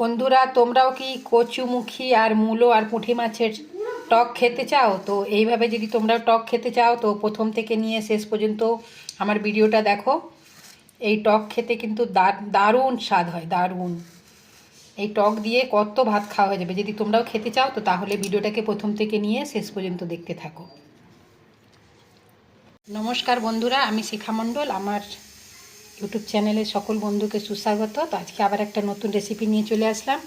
বন্ধুরা, তোমরাও কি কচুমুখী আর মূলো আর পুঁটি মাছের টক খেতে চাও? তো এইভাবে যদি তোমরা টক খেতে চাও, তো প্রথম থেকে নিয়ে শেষ পর্যন্ত আমার ভিডিওটা দেখো। এই টক খেতে কিন্তু দারুণ স্বাদ হয়, দারুণ। এই টক দিয়ে কত ভাত খাওয়া হয়ে যাবে? যদি তোমরাও খেতে চাও, তো তাহলে ভিডিওটাকে প্রথম থেকে নিয়ে শেষ পর্যন্ত দেখতে থাকো। নমস্কার বন্ধুরা, আমি শিখা মণ্ডল, আমার ইউটিউব চ্যানেলে সকল বন্ধুকে সুস্বাগত। তো আজকে আবার একটা নতুন রেসিপি নিয়ে চলে আসলাম।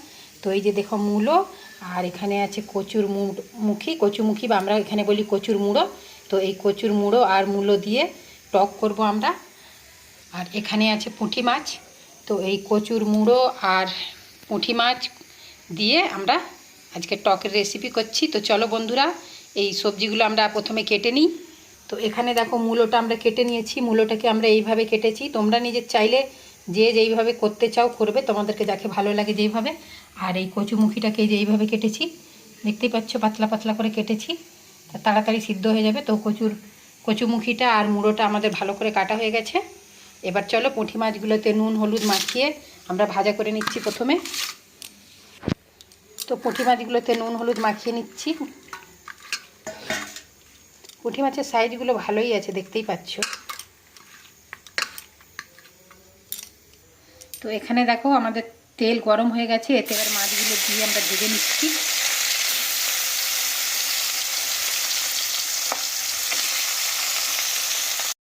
তো এই যে দেখো মূলো, আর এখানে আছে কচুর মুখী কচুমুখী বা আমরা এখানে বলি কচুর মুড়ো। তো এই কচুর মুড়ো আর মূলো দিয়ে টক করব আমরা। আর এখানে আছে পুঁটি মাছ। তো এই কচুর মুড়ো আর পুঁটি মাছ দিয়ে আমরা আজকে টকের রেসিপি করছি। তো চলো বন্ধুরা, এই সবজিগুলো আমরা প্রথমে কেটে নিই। তো এখানে দেখো মূলোটা আমরা কেটে নিয়েছি, মূলোটাকে আমরা এইভাবে কেটেছি। তোমরা নিজের চাইলে যে যেইভাবে করতে চাও করবে, তোমাদেরকে যাকে ভালো লাগে যেইভাবে। আর এই কচুমুখিটাকে যে এইভাবে কেটেছি, দেখতেই পাচ্ছ পাতলা পাতলা করে কেটেছি। তাড়াতাড়ি সিদ্ধ হয়ে যাবে। তো কচুর, কচুমুখিটা আর মুড়োটা আমাদের ভালো করে কাটা হয়ে গেছে। এবার চলো পুঁটি মাছগুলোতে নুন, হলুদ মাখিয়ে আমরা ভাজা করে নিচ্ছি প্রথমে। তো পুঁটি মাছগুলোতে নুন, হলুদ মাখিয়ে নিচ্ছি। পুঁটি মাছের সাইজগুলো ভালোই আছে, দেখতেই পাচ্ছ। তো এখানে দেখো আমাদের তেল গরম হয়ে গেছে, এতে এবার মাছগুলো দিয়ে আমরা ভেজে নিচ্ছি।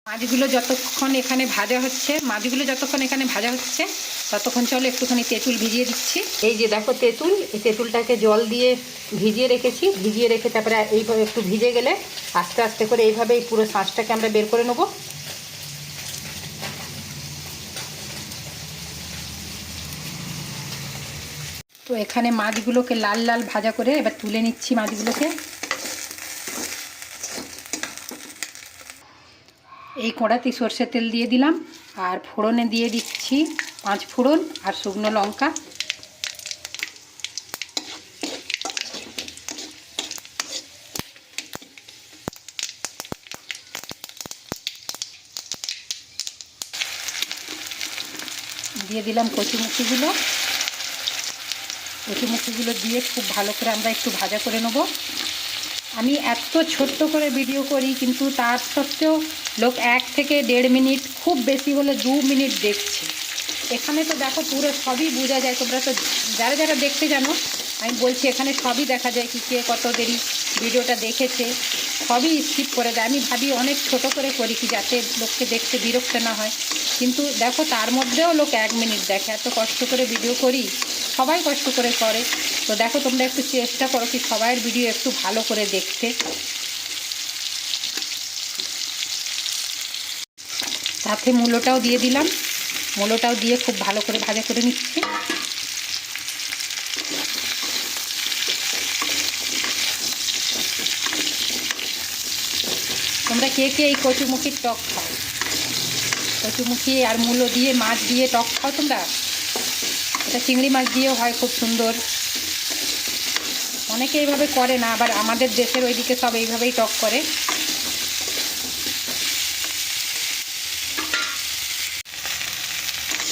মাছগুলো যতক্ষণ এখানে ভাজা হচ্ছে, মাছগুলো যতক্ষণ এখানে ভাজা হচ্ছে ততক্ষণ চলো একটুখানি তেঁতুল ভিজিয়ে দিচ্ছি। এই যে দেখো তেঁতুল এই তেঁতুলটাকে জল দিয়ে ভিজিয়ে রেখেছি। ভিজিয়ে রেখে তারপরে এইভাবে একটু ভিজে গেলে আস্তে আস্তে করে এইভাবে এই পুরো শাঁসটাকে আমরা বের করে নেব। তো এখানে মাছগুলোকে লাল লাল ভাজা করে এবার তুলে নিচ্ছি মাছগুলোকে। এই কড়াতে সর্ষের তেল দিয়ে দিলাম আর ফোড়নে দিয়ে দিচ্ছি পাঁচ ফোড়ন আর শুকনো লঙ্কা। দিয়ে দিলাম কচুমুখিগুলো কচুমুখিগুলো দিয়ে খুব ভালো করে আমরা একটু ভাজা করে নেব। আমি এত ছোট্ট করে ভিডিও করি, কিন্তু তার সত্ত্বেও লোক এক থেকে দেড় মিনিট, খুব বেশি হলে দু মিনিট দেখছে। এখানে তো দেখো পুরো সবই বোঝা যায়, তোমরা তো যারা যারা দেখতে জানো, আমি বলছি এখানে সবই দেখা যায় কি কে কত দেরি ভিডিওটা দেখেছে, সবই স্কিপ করে দেয়। আমি ভাবি অনেক ছোট করে করি কি যাতে লোককে দেখতে বিরক্ত না হয়। কিন্তু দেখো তার মধ্যেও লোক এক মিনিট দেখে, এত কষ্ট করে ভিডিও করি, সবাই কষ্ট করে করে। তো দেখো তোমরা একটু চেষ্টা করো কি সবাইয়ের ভিডিও একটু ভালো করে দেখতে। সাথে মূলোটাও দিয়ে দিলাম। মূলোটাও দিয়ে খুব ভালো করে ভাজা করে নিচ্ছি। তোমরা কে কে এই কচুমুখির টক খাও? কচুমুখি আর মূলো দিয়ে, মাছ দিয়ে টক খাও তোমরা? এটা চিংড়ি মাছ দিয়েও হয় খুব সুন্দর। অনেকে এইভাবে করে না, আবার আমাদের দেশের ওইদিকে সব এইভাবেই টক করে।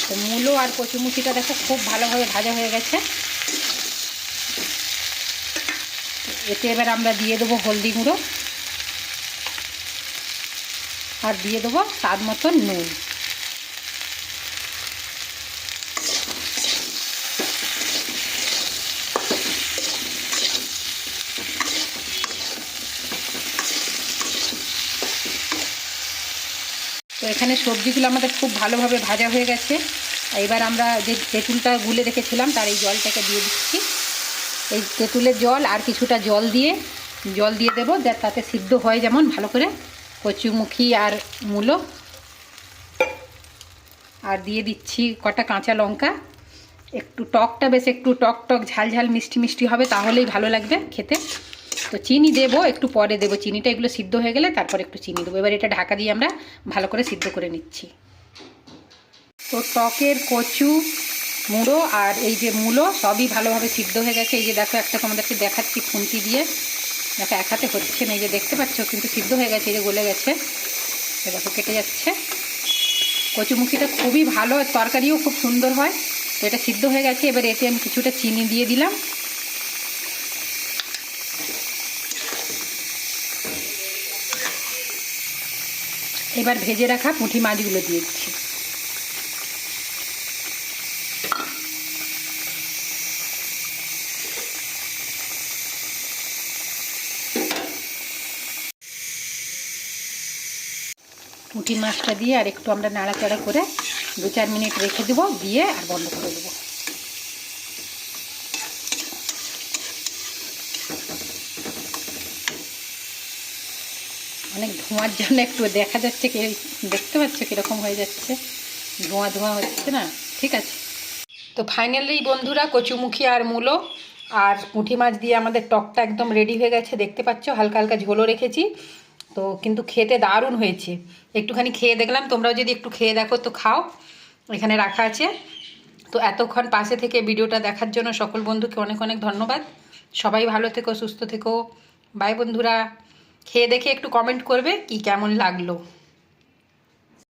তো মূলো আর কচুমুচিটা দেখো খুব ভালোভাবে ভাজা হয়ে গেছে। এতে এবার আমরা দিয়ে দেবো হলদি গুঁড়ো। আর দিয়ে দেবো স্বাদ মতো নুন। তো এখানে সবজিগুলো আমাদের খুব ভালোভাবে ভাজা হয়ে গেছে। এবার আমরা যে তেঁতুলটা গুলে রেখেছিলাম, তার এই জলটাকে দিয়ে দিচ্ছি। এই তেঁতুলের জল আর কিছুটা জল দিয়ে জল দিয়ে দেবো, যা তাতে সিদ্ধ হয় যেমন, ভালো করে। কচুমুখী আর মূলো। আর দিয়ে দিচ্ছি কটা কাঁচা লঙ্কা। একটু টকটা, বেশ একটু টক টক, ঝাল ঝাল, মিষ্টি মিষ্টি হবে, তাহলেই ভালো লাগবে খেতে। তো চিনি দেবো, একটু পরে দেবো। চিনিটা এগুলো সিদ্ধ হয়ে গেলে তারপর একটু চিনি দেবো। এবার এটা ঢাকা দিয়ে আমরা ভালো করে সিদ্ধ করে নিচ্ছি। তো টকের কচু, মুড়ো আর এই যে মূলো সবই ভালোভাবে সিদ্ধ হয়ে গেছে। এই যে দেখো, একটা তোমাদেরকে দেখাচ্ছি খুন্তি দিয়ে। দেখো, এক হাতে হচ্ছে না, এই যে দেখতে পাচ্ছ, কিন্তু সিদ্ধ হয়ে গেছে, এই যে গলে গেছে। দেখো, কেটে যাচ্ছে। কচুমুখিটা খুবই ভালো, তরকারিও খুব সুন্দর হয়। তো এটা সিদ্ধ হয়ে গেছে। এবার এতে আমি কিছুটা চিনি দিয়ে দিলাম। এবার ভেজে রাখা পুঁটি মাছগুলো দিয়ে দিচ্ছি। পুঁটি মাছটা দিয়ে আর একটু আমরা নাড়াচাড়া করে দু চার মিনিট রেখে দেবো, দিয়ে আর বন্ধ করে দেবো। অনেক ধোঁয়ার জন্য একটু দেখা যাচ্ছে কি, দেখতে পাচ্ছ কীরকম হয়ে যাচ্ছে। ধোঁয়া ধোঁয়া হচ্ছে না? ঠিক আছে। তো ফাইনালি বন্ধুরা, কচুমুখী আর মূলো আর পুঁটি মাছ দিয়ে আমাদের টকটা একদম রেডি হয়ে গেছে। দেখতে পাচ্ছ, হালকা হালকা ঝোলও রেখেছি। তো কিন্তু খেতে দারুণ হয়েছে। একটুখানি খেয়ে দেখলাম, তোমরাও যদি একটু খেয়ে দেখো তো খাও। এখানে রাখা আছে। তো এতক্ষণ পাশে থেকে ভিডিওটা দেখার জন্য সকল বন্ধুকে অনেক অনেক ধন্যবাদ। সবাই ভালো থেকো, সুস্থ থেকো। বাই বন্ধুরা। খেয়ে দেখে একটু কমেন্ট করবে কি কেমন লাগল।